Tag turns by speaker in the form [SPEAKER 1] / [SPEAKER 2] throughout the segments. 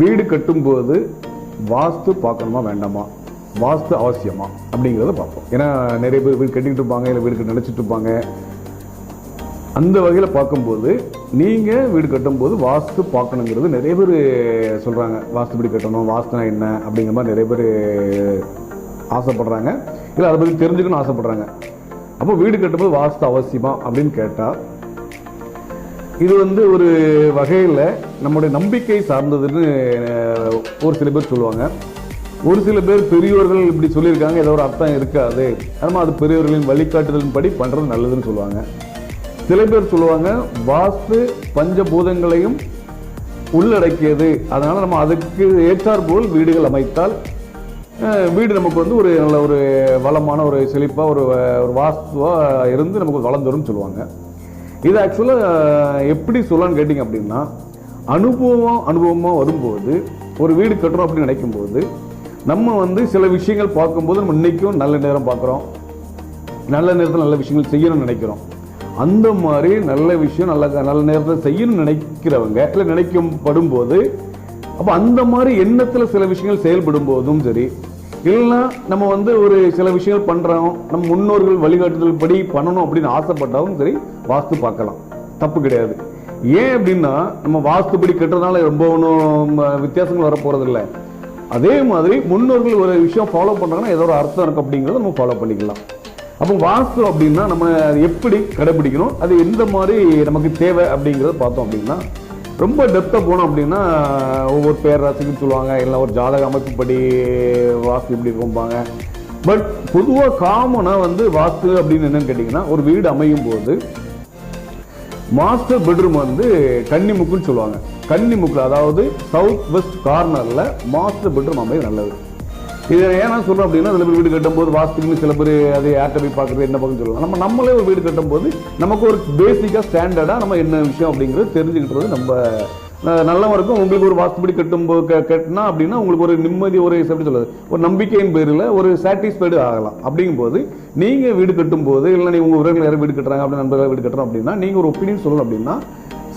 [SPEAKER 1] வீடு கட்டும்போது வாஸ்து பார்க்கணுமா வேண்டாமா? வாஸ்து அவசியமா? அப்படிங்கிறத பார்ப்போம். ஏன்னா நிறைய பேர் வீடு கட்டிக்கிட்டு இருப்பாங்க இல்லை வீடு கட்ட நினச்சிட்டு இருப்பாங்க. அந்த வகையில் பார்க்கும்போது நீங்கள் வீடு கட்டும்போது வாஸ்து பார்க்கணுங்கிறது நிறைய பேர் சொல்கிறாங்க வாஸ்து வீடு கட்டணும் வாஸ்துனா என்ன அப்படிங்கிற மாதிரி நிறைய பேர் ஆசைப்படுறாங்க. இல்லை அதை பற்றி தெரிஞ்சுக்கணும்னு ஆசைப்படுறாங்க. அப்போ வீடு கட்டும்போது வாஸ்து அவசியமா அப்படின்னு கேட்டால் இது வந்து ஒரு வகையில் நம்முடைய நம்பிக்கை சார்ந்ததுன்னு ஒரு சில பேர் சொல்லுவாங்க. ஒரு சில பேர் பெரியோர்கள் இப்படி சொல்லியிருக்காங்க ஏதோ ஒரு அர்த்தம் இருக்காது. நம்ம அது பெரியவர்களின் வழிகாட்டுதலின் படி பண்ணுறது நல்லதுன்னு சொல்லுவாங்க. சில பேர் சொல்லுவாங்க வாஸ்து பஞ்சபூதங்களையும் உள்ளடக்கியது. அதனால் நம்ம அதுக்கு ஏற்றாற் போல் வீடுகள் அமைத்தால் வீடு நமக்கு வந்து ஒரு நல்ல ஒரு வளமான ஒரு செழிப்பாக ஒரு ஒரு வாஸ்துவாக இருந்து நமக்கு வளர்ந்துரும்னு சொல்லுவாங்க. இது ஆக்சுவலாக எப்படி சொல்லலாம்னு கேட்டிங்க அப்படின்னா அனுபவம் அனுபவமாக வரும்போது ஒரு வீடு கட்டுறோம் அப்படின்னு நினைக்கும்போது நம்ம வந்து சில விஷயங்கள் பார்க்கும்போது நம்ம இன்றைக்கும் நல்ல நேரம் பார்க்குறோம். நல்ல நேரத்தில் நல்ல விஷயங்கள் செய்யணும்னு நினைக்கிறோம். அந்த மாதிரி நல்ல விஷயம் நல்ல நல்ல நேரத்தில் செய்யணும்னு நினைக்கிறவங்க இல்லை நினைக்கும் படும்போது அப்போ அந்த மாதிரி எண்ணத்தில் சில விஷயங்கள் செயல்படும் போதும் சரி இல்லைன்னா நம்ம வந்து ஒரு சில விஷயங்கள் பண்ணுறோம் நம்ம முன்னோர்கள் வழிகாட்டுதல் படி பண்ணணும் அப்படின்னு ஆசைப்பட்டாலும் சரி வாஸ்து பார்க்கலாம். தப்பு கிடையாது. ஏன் அப்படின்னா நம்ம வாஸ்துப்படி கட்டுறதுனால ரொம்ப ஒன்றும் வித்தியாசங்கள் வரப்போகிறது இல்லை அதே மாதிரி முன்னோர்கள் ஒரு விஷயம் ஃபாலோ பண்ணுறாங்கன்னா ஏதோ ஒரு அர்த்தம் இருக்கும் அப்படிங்கிறத நம்ம ஃபாலோ பண்ணிக்கலாம். அப்போ வாஸ்து அப்படின்னா நம்ம எப்படி கடைபிடிக்கணும் அது எந்த மாதிரி நமக்கு தேவை அப்படிங்கிறத பார்த்தோம் அப்படின்னா ரொம்ப டெப்த்தாக போனோம் அப்படின்னா ஒவ்வொரு பேர் ராசிக்குன்னு சொல்லுவாங்க இல்லை ஒரு ஜாதக அமைப்புப்படி வாஸ்து இப்படி இருக்கும்பாங்க பட் பொதுவாக காமனாக வந்து வாஸ்து அப்படின்னு என்னன்னு கேட்டிங்கன்னா ஒரு வீடு அமையும் போது மாஸ்டர் பெட்ரூம் வந்து கன்னிமுக்குன்னு சொல்லுவாங்க. கன்னிமுக்கில் அதாவது சவுத் வெஸ்ட் கார்னரில் மாஸ்டர் பெட்ரூம் அமைய நல்லது. இதை ஏன் நான் அப்படின்னா சில பேர் வீடு கட்டும்போது வாஸ்துக்குன்னு சில பேர் அதை யார்கிட்ட போய் பார்க்குறது என்ன பக்கம் சொல்லுவாங்க. நம்ம நம்மளே ஒரு வீடு கட்டும்போது நமக்கு ஒரு பேசிக்காக ஸ்டாண்டர்டாக நம்ம என்ன விஷயம் அப்படிங்கிறது தெரிஞ்சுக்கிட்டுறது நம்ம நல்லா இருக்கும். உங்களுக்கு ஒரு வாஸ்துபடி கட்டும்போது கட்டினா அப்படின்னா உங்களுக்கு ஒரு நிம்மதி ஒரு எப்படி சொல்லுது ஒரு நம்பிக்கையின் பேரில் ஒரு சாட்டிஸ்ஃபைடு ஆகலாம். அப்படிங்கும்போது நீங்கள் வீடு கட்டும்போது இல்லை நீ உங்கள் உறவுகள் யாரும் வீடு கட்டுறாங்க அப்படின்னு நண்பர்கள் வீடு கட்டுறோம் அப்படின்னா நீங்கள் ஒரு ஒப்பீனியன் சொல்லணும் அப்படின்னா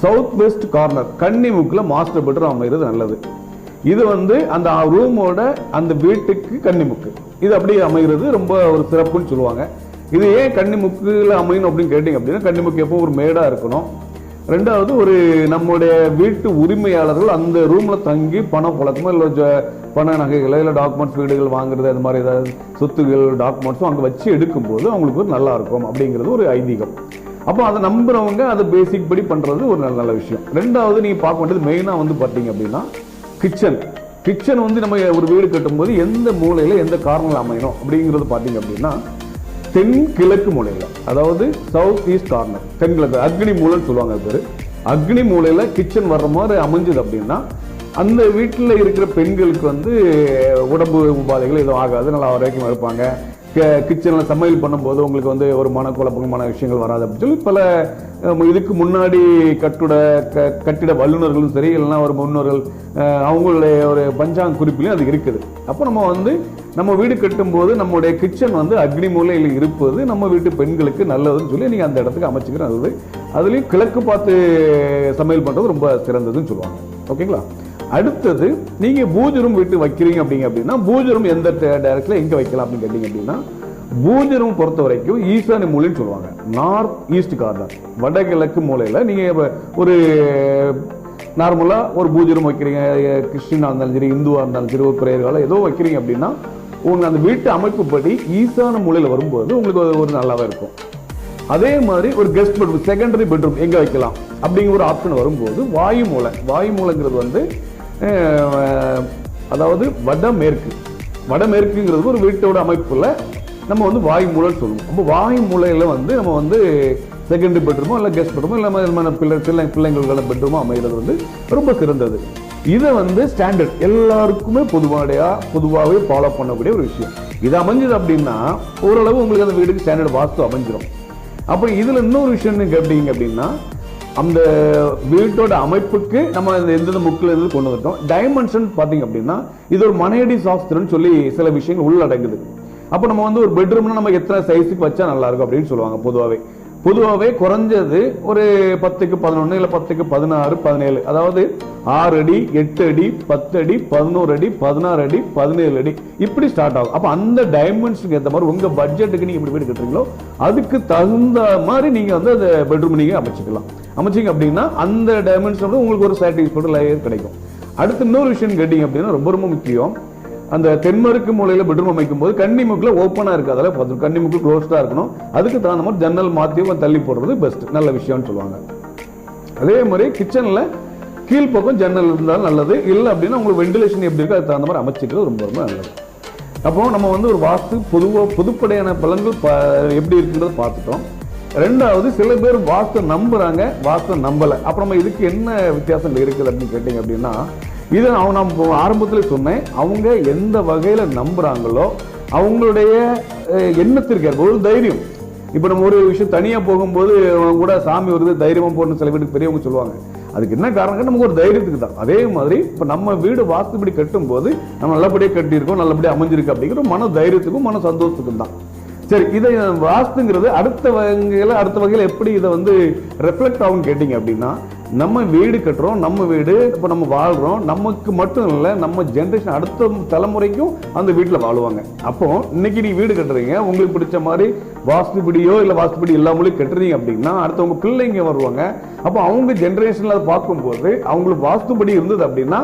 [SPEAKER 1] சவுத் வெஸ்ட் கார்னர் கன்னிமுக்கில் மாஸ்டர் பெட்ரூம் அமைகிறது நல்லது. இது வந்து அந்த ரூமோட அந்த வீட்டுக்கு கன்னிமுக்கு இது அப்படி அமைகிறது ரொம்ப ஒரு சிறப்புன்னு சொல்லுவாங்க. இது ஏன் கன்னிமுக்கில் அமையணும் அப்படின்னு கேட்டிங்க அப்படின்னா கன்னிமுக்கு எப்போ ஒரு மேடாக இருக்கணும். ரெண்டாவது ஒரு நம்முடைய வீட்டு உரிமையாளர்கள் அந்த ரூமில் தங்கி பணம் புழக்கமோ இல்லை ஜ- பண நகைகளை இல்லை டாக்குமெண்ட்ஸ் வீடுகள் வாங்குறது அந்த மாதிரி ஏதாவது சொத்துகள் டாக்குமெண்ட்ஸும் அங்கே வச்சு எடுக்கும்போது அவங்களுக்கு ஒரு நல்லா இருக்கும் அப்படிங்கிறது ஒரு ஐதீகம். அப்போ அதை நம்புறவங்க அதை பேசிக் படி பண்ணுறது ஒரு நல்ல நல்ல விஷயம். ரெண்டாவது நீங்கள் பார்க்க வேண்டியது மெயினாக வந்து பார்த்தீங்க அப்படின்னா கிச்சன். கிச்சன் வந்து நம்ம ஒரு வீடு கட்டும்போது எந்த மூலையில் எந்த கார்னர்ல அமையணும் அப்படிங்கிறது பார்த்தீங்க அப்படின்னா தென் கிழக்கு மூலையில். அதாவது சவுத் ஈஸ்ட் கார்னர் தென்கிழக்கு அக்னி மூலைன்னு சொல்லுவாங்க பேர். அக்னி மூலையில் கிச்சன் வர்ற மாதிரி அமைஞ்சது அப்படின்னா அந்த வீட்டில் இருக்கிற பெண்களுக்கு வந்து உடம்பு உபாதைகள் எதுவும் ஆகாது நல்லா ஆரோக்கியமாக இருப்பாங்க. கிச்சனில் சமையல் பண்ணும்போது உங்களுக்கு வந்து ஒரு மனக்குழப்பமான விஷயங்கள் வராது அப்படின்னு சொல்லி பல இதுக்கு முன்னாடி கட்டுட க கட்டிட வல்லுநர்களும் சரி இல்லைன்னா ஒரு முன்னோர்கள் அவங்களுடைய ஒரு பஞ்சாங்க குறிப்பிலையும் அது இருக்குது. அப்போ நம்ம வந்து நம்ம வீடு கட்டும்போது நம்முடைய கிச்சன் வந்து அக்னி மூலையில் இருப்பது நம்ம வீட்டு பெண்களுக்கு நல்லதுன்னு சொல்லி நீங்கள் அந்த இடத்துக்கு அமைச்சுக்கிற நல்லது அதுலேயும் கிழக்கு பார்த்து சமையல் பண்ணுறது ரொம்ப சிறந்ததுன்னு சொல்லுவாங்க. ஓகேங்களா? அடுத்தது நீங்க பூஜை ரூம் விட்டு வைக்கிறீங்க அப்படிங்க அப்படின்னா பூஜை ரூம் எந்த டைரக்ட்ல எங்க வைக்கலாம் அப்படின்னு கேட்டிங்க அப்படின்னா பூஜை ரூம் பொறுத்த வரைக்கும் ஈசானி மூலைன்னு சொல்லுவாங்க. நார்த் ஈஸ்ட் கார்னர் வடகிழக்கு மூலையில நீங்க ஒரு நார்மலா ஒரு பூஜை ரூம் வைக்கிறீங்க. கிறிஸ்டினா இருந்தாலும் சரி இந்துவா இருந்தாலும் சரி ஒரு பிரேயர் ஏதோ வைக்கிறீங்க அப்படின்னா உங்க அந்த வீட்டு அமைப்புப்படி ஈசான மூலையில வரும்போது உங்களுக்கு ஒரு- ஒரு நல்லாவே இருக்கும். அதே மாதிரி ஒரு கெஸ்ட் பெட்ரூம் செகண்டரி பெட்ரூம் எங்க வைக்கலாம்? அப்படிங்கிற ஒரு ஆப்ஷன் வரும்போது வாயு மூலை. வாயு மூலைங்கிறது வந்து அதாவது வடமேற்கு. வடமேற்குங்கிறது ஒரு வீட்டோட அமைப்பில் நம்ம வந்து வாயு மூலைன்னு சொல்லுவோம். அப்போ வாயு மூலையில் வந்து நம்ம வந்து செகண்டரி பெட்ரூமோ இல்லை கெஸ்ட் பெட்ரூமோ இல்லை நம்ம பிள்ளை பிள்ளை பிள்ளைங்களோட பெட்ரூமோ அமைகிறது வந்து ரொம்ப சிறந்தது. இதை வந்து ஸ்டாண்டர்ட் எல்லாருக்குமே பொதுவாடையாக பொதுவாகவே ஃபாலோ பண்ணக்கூடிய ஒரு விஷயம். இது அமைஞ்சது அப்படின்னா ஓரளவு உங்களுக்கு அந்த வீடுக்கு ஸ்டாண்டர்ட் வாஸ்து அமைஞ்சிடும் அப்புறம் இதில் இன்னொரு விஷயம் என்ன கேட்டீங்க அப்படின்னா அந்த வீட்டோட அமைப்புக்கு நம்ம இந்த எந்தெந்த முக்கில் இருந்து கொண்டு வந்துட்டோம் டைமென்ஷன் பார்த்தீங்க அப்படின்னா இது ஒரு மனையடி சாஸ்திரம்னு சொல்லி சில விஷயங்கள் உள்ளடங்குது அப்போ நம்ம வந்து ஒரு பெட்ரூம்னா நம்ம எத்தனை சைஸுக்கு வச்சா நல்லா இருக்கும் அப்படின்னு சொல்லுவாங்க பொதுவாகவே பொதுவாகவே குறைஞ்சது ஒரு பத்துக்கு பதினொன்று இல்லை பத்துக்கு பதினாறு பதினேழு. அதாவது ஆறு அடி எட்டு அடி பத்து அடி பதினோரு அடி பதினாறு அடி பதினேழு அடி. இப்படி ஸ்டார்ட் ஆகும். அப்போ அந்த டைமண்ட்ஸுக்கு ஏற்ற மாதிரி உங்கள் பட்ஜெட்டுக்கு நீங்கள் இப்படி வீடு கட்டுறீங்களோ அதுக்கு தகுந்த மாதிரி நீங்கள் வந்து அந்த பெட்ரூம் நீங்கள் அமைச்சிக்கலாம். அமைச்சிங்க அப்படின்னா அந்த டைமென்ஷன் உங்களுக்கு ஒரு சாட்டிஸ்ஃபைடு லேயர் கிடைக்கும். அடுத்து இன்னொரு விஷயம் கேட்டிங்க அப்படின்னா ரொம்ப ரொம்ப முக்கியம். அந்த தென்மருக்கு மூலையில் பெட்ரூம் அமைக்கும் போது கன்னி மூக்கில் ஓப்பனாக இருக்காதால பார்த்து கன்னி மூக்கு க்ளோஸ்டாக இருக்கணும். அதுக்கு தகுந்த மாதிரி ஜன்னல் மாற்றி தள்ளி போடுறது பெஸ்ட் நல்ல விஷயம்னு சொல்லுவாங்க. அதே மாதிரி கிச்சனில் கீழ்ப்பக்கம் ஜன்னல் இருந்தாலும் நல்லது. இல்லை அப்படின்னா உங்களுக்கு வெண்டிலேஷன் எப்படி இருக்கோ அதுக்கு தகுந்த மாதிரி அமைச்சிக்கிறது ரொம்ப ரொம்ப நல்லது. அப்போ நம்ம வந்து ஒரு வாஸ்து பொதுவாக பொதுப்படையான பலன்கள் ப- எப்படி இருக்குன்றதை பார்த்துட்டோம். ரெண்டாவது சில பேர் வாஸ்து நம்புறாங்க வாஸ்து நம்பல. அப்ப நம்ம இதுக்கு என்ன வித்தியாசம் இருக்குது அப்படின்னு கேட்டீங்க அப்படின்னா இது அவங்க நம்ம ஆரம்பத்தில் சொன்னேன். அவங்க எந்த வகையில் நம்புறாங்களோ அவங்களுடைய எண்ணத்திற்கு ஏற்ப ஒரு தைரியம். இப்போ நம்ம ஒரு விஷயம் தனியாக போகும்போது கூட சாமி வருது தைரியமாக போகணும்னு சில வீட்டுக்கு பெரியவங்க சொல்லுவாங்க. அதுக்கு என்ன காரணம் நமக்கு ஒரு தைரியத்துக்கு தான். அதே மாதிரி இப்போ நம்ம வீடு வாஸ்துபடி கட்டும்போது நம்ம நல்லபடியாக கட்டியிருக்கோம் நல்லபடியாக அமைஞ்சிருக்கு அப்படிங்கிற மன தைரியத்துக்கும் மன சந்தோஷத்துக்கும் தான். சரி இதை வாஸ்துங்கிறது அடுத்த வகையில் அடுத்த வகையில் எப்படி இதை வந்து ரெஃப்ளெக்ட் ஆகும் கேட்டீங்க அப்படின்னா நம்ம வீடு கட்டுறோம் நம்ம வீடு இப்போ நம்ம வாழ்கிறோம் நமக்கு மட்டும் இல்லை நம்ம ஜென்ரேஷன் அடுத்த தலைமுறைக்கும் அந்த வீட்டில் வாழுவாங்க. அப்போ இன்னைக்கு நீ வீடு கட்டுறீங்க உங்களுக்கு பிடிச்ச மாதிரி வாஸ்துபடியோ இல்லை வாஸ்துபடி இல்லாமலே கட்டுறீங்க அப்படின்னா அடுத்தவங்க பிள்ளைங்க வருவாங்க. அப்போ அவங்க ஜென்ரேஷனில் அதை பார்க்கும்போது அவங்களுக்கு வாஸ்துபடி இருந்தது அப்படின்னா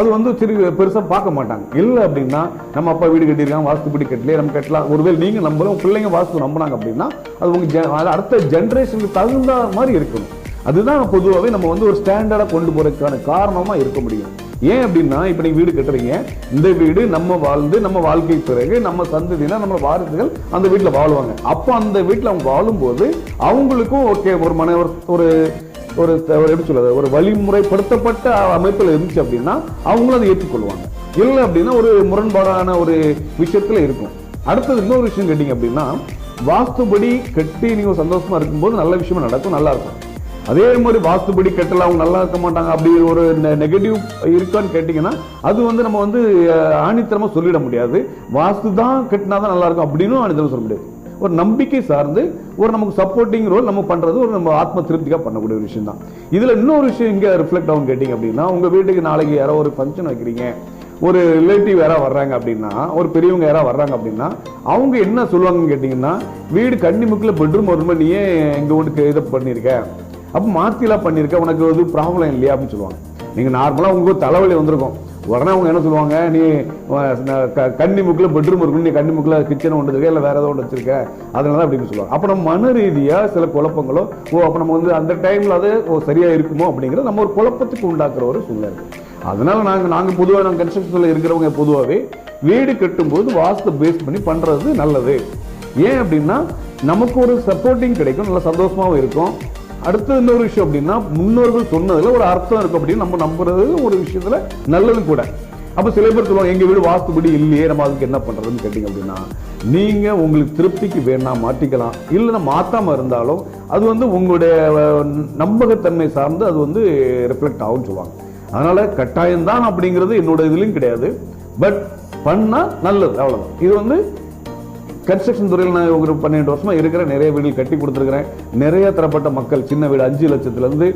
[SPEAKER 1] அது வந்து சிறு பெருசாக பார்க்க மாட்டாங்க. இல்லை அப்படின்னா நம்ம அப்பா வீடு கட்டியிருக்காங்க வாஸ்துபடி கட்டலையே நம்ம கட்டலாம். ஒருவேளை நீங்கள் நம்பலாம் பிள்ளைங்க வாஸ்து நம்பினாங்க அப்படின்னா அது உங்கள் அடுத்த ஜென்ரேஷனுக்கு தகுந்த மாதிரி இருக்கணும். அதுதான் பொதுவாகவே நம்ம வந்து ஒரு ஸ்டாண்டர்டாக கொண்டு போகிறதுக்கான காரணமாக இருக்க முடியும். ஏன் அப்படின்னா இப்போ நீங்கள் வீடு கட்டுறீங்க. இந்த வீடு நம்ம வாழ்ந்து நம்ம வாழ்க்கை பிறகு நம்ம சந்ததினா நம்ம வாரிசுகள் அந்த வீட்டில் வாழ்வாங்க. அப்போ அந்த வீட்டில் அவங்க வாழும்போது அவங்களுக்கும் ஓகே ஒரு மன ஒரு- ஒரு எப்படி சொல்றது ஒரு வழிமுறைப்படுத்தப்பட்ட அமைப்பில் இருந்துச்சு அப்படின்னா அவங்களும் அதை ஏற்றுக்கொள்வாங்க. இல்லை அப்படின்னா ஒரு முரண்பாடான ஒரு விஷயத்தில் இருக்கும். அடுத்தது இன்னொரு விஷயம் கேட்டீங்க அப்படின்னா வாஸ்துபடி கட்டி நீங்க சந்தோஷமா இருக்கும்போது நல்ல விஷயமா நடக்கும் நல்லா இருக்கும். அதே மாதிரி வாஸ்துபடி கட்டல அவங்க நல்லா இருக்க மாட்டாங்க. அப்படி ஒரு நெகட்டிவ் இருக்கான்னு கேட்டிங்கன்னா அது வந்து நம்ம வந்து ஆணித்தரமாக சொல்லிட முடியாது. வாஸ்து தான் கட்டினா தான் நல்லா இருக்கும் அப்படின்னு ஆணித்தரம் சொல்ல முடியாது. ஒரு நம்பிக்கை சார்ந்து ஒரு நமக்கு சப்போர்ட்டிங் ரோல் நம்ம பண்ணுறது ஒரு நம்ம ஆத்ம திருப்திக்காக பண்ணக்கூடிய ஒரு விஷயம் தான். இதில் இன்னொரு விஷயம் இங்கே ரிஃப்ளெக்ட் ஆகும் கேட்டிங்க அப்படின்னா உங்கள் வீட்டுக்கு நாளைக்கு யாரோ ஒரு ஃபங்க்ஷன் வைக்கிறீங்க. ஒரு ரிலேட்டிவ் யாராவது வர்றாங்க அப்படின்னா ஒரு பெரியவங்க யாராவது வர்றாங்க அப்படின்னா அவங்க என்ன சொல்லுவாங்கன்னு கேட்டிங்கன்னா வீடு கன்னிமுக்கில் பெட்ரூம் வரும்போது நீ ஏன் எங்கள் வீட்டுக்கு இதை பண்ணியிருக்க அப்போ மாற்றிலாம் பண்ணியிருக்க உனக்கு வந்து ப்ராப்ளம் இல்லையா அப்படின்னு சொல்லுவாங்க. நீங்கள் நார்மலாக உங்களுக்கு தலைவலி வந்திருக்கும். உடனே அவங்க என்ன சொல்லுவாங்க நீ க- கன்னி முக்கில் பெட்ரூம் இருக்கு நீ கன்னி முக்கில் கிச்சன் ஒன்று இருக்க இல்லை வேறு ஏதோ ஒன்று வச்சிருக்க? அதனால தான் அப்படின்னு சொல்லுவாங்க. அப்போ நம்ம மன ரீதியாக சில குழப்பங்களோ ஓ அப்போ நம்ம வந்து அந்த டைமில் அது ஓ சரியாக இருக்குமோ அப்படிங்கிறது நம்ம ஒரு குழப்பத்துக்கு உண்டாக்குற ஒரு சூழ்நிலை அதனால் அதனால நாங்கள் பொதுவாக நாங்கள் கன்ஸ்ட்ரக்ஷனில் இருக்கிறவங்க பொதுவாகவே வீடு கட்டும்போது வாஸ்து பேஸ் பண்ணி பண்ணுறது நல்லது. ஏன் அப்படின்னா நமக்கு ஒரு சப்போர்ட்டிங் கிடைக்கும் நல்ல சந்தோஷமாகவும் இருக்கும். அடுத்தது இன்னொரு விஷயம் அப்படின்னா முன்னோர்கள் சொன்னதுல ஒரு அர்த்தம் இருக்கும் அப்படின்னு நம்ம நம்புறது ஒரு விஷயத்துல நல்லது கூட. அப்ப சில பேர் சொல்லுவாங்க எங்க வீடு வாஸ்துபடி இல்லையே நம்ம அதுக்கு என்ன பண்றதுன்னு கேட்டீங்க அப்படின்னா நீங்க உங்களுக்கு திருப்திக்கு வேணா மாற்றிக்கலாம் இல்லைன்னா மாத்தாம இருந்தாலும் அது வந்து உங்களுடைய நம்பகத்தன்மை சார்ந்து அது வந்து ரிஃப்ளெக்ட் ஆகும்னு சொல்லுவாங்க. அதனால கட்டாயம்தான் அப்படிங்கிறது என்னோட இதுலயும் கிடையாது. பட் பண்ணா நல்லது அவ்வளவுதான். இது வந்து கன்ஸ்ட்ரக்ஷன் துறையில் நான் ஒரு பன்னெண்டு வருஷமாக இருக்கிற நிறைய வீடுகள் கட்டி கொடுத்துருக்குறேன். நிறைய தரப்பட்ட மக்கள் சின்ன வீடு அஞ்சு லட்சத்துல இருந்து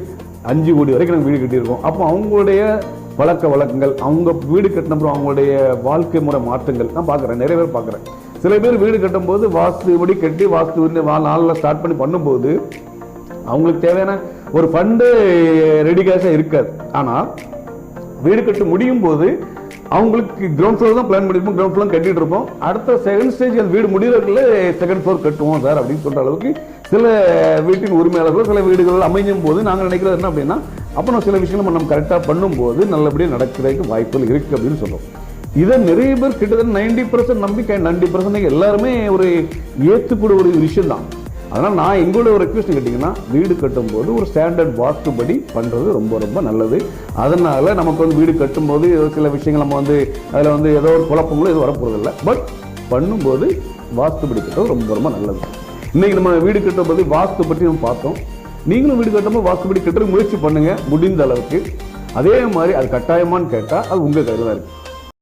[SPEAKER 1] அஞ்சு கோடி வரைக்கும் நாங்கள் வீடு கட்டியிருக்கோம். அப்போ அவங்களுடைய பழக்க வழக்கங்கள் அவங்க வீடு கட்டினப்புறம் அவங்களுடைய வாழ்க்கை முறை மாற்றங்கள் நான் பார்க்குறேன். நிறைய பேர் பார்க்குறேன். சில பேர் வீடு கட்டும்போது வாஸ்துபடி கட்டி வாஸ்து நாளில் ஸ்டார்ட் பண்ணி பண்ணும்போது அவங்களுக்கு தேவையான ஒரு ஃபண்டு ரெடி கேஷாக இருக்காது. ஆனால் வீடு கட்டு முடியும் போது அவங்களுக்கு கிரவுண்ட் ஃப்ளோர் தான் பிளான் பண்ணிருப்போம் கிரவுண்ட் ஃப்ளோர் கட்டிட்டு இருப்போம். அடுத்த செகண்ட் ஸ்டேஜ் அந்த வீடு முடியறதுக்குள்ள செகண்ட் ஃப்ளோர் கட்டுவோம் சார் அப்படின்னு சொல்ற அளவுக்கு சில வீட்டின் உரிமையாளர்கள் சில வீடுகள் அமையும் போது நாங்கள் நினைக்கிறது என்ன அப்படின்னா அப்போ சில விஷயங்கள் நம்ம கரெக்டாக பண்ணும்போது நல்லபடியாக நடக்கிறதுக்கு வாய்ப்புகள் இருக்குது அப்படின்னு சொல்றோம். இதை நிறைய பேர் கிட்டத்தட்ட நைன்டி பர்சன்ட் நம்பிக்கை நைன்டி பர்சன்ட் எல்லாருமே ஒரு ஏற்றுக்கூட ஒரு விஷயம் தான் அதனால் நான் எங்களோட ஒரு ரெக்வஸ்ட் கேட்டிங்கன்னா வீடு கட்டும்போது ஒரு ஸ்டாண்டர்ட் வாஸ்துபடி பண்ணுறது ரொம்ப ரொம்ப நல்லது. அதனால் நமக்கு வந்து வீடு கட்டும்போது ஏதோ சில விஷயங்கள் நம்ம வந்து அதில் வந்து ஏதோ ஒரு குழப்பங்களோ எதுவும் வரப்போகிறதில்ல இல்லை பட் பண்ணும்போது வாஸ்துபடி கட்டுறது ரொம்ப ரொம்ப நல்லது. இன்றைக்கி நம்ம வீடு கட்டும்போது வாஸ்து பற்றி நம்ம பார்த்தோம். நீங்களும் வீடு கட்டும்போது வாஸ்துபடி கட்டுறது முயற்சி பண்ணுங்கள் முடிந்த அளவுக்கு. அதே மாதிரி அது கட்டாயமான்னு கேட்டால் அது உங்கள் கையில் தான் இருக்குது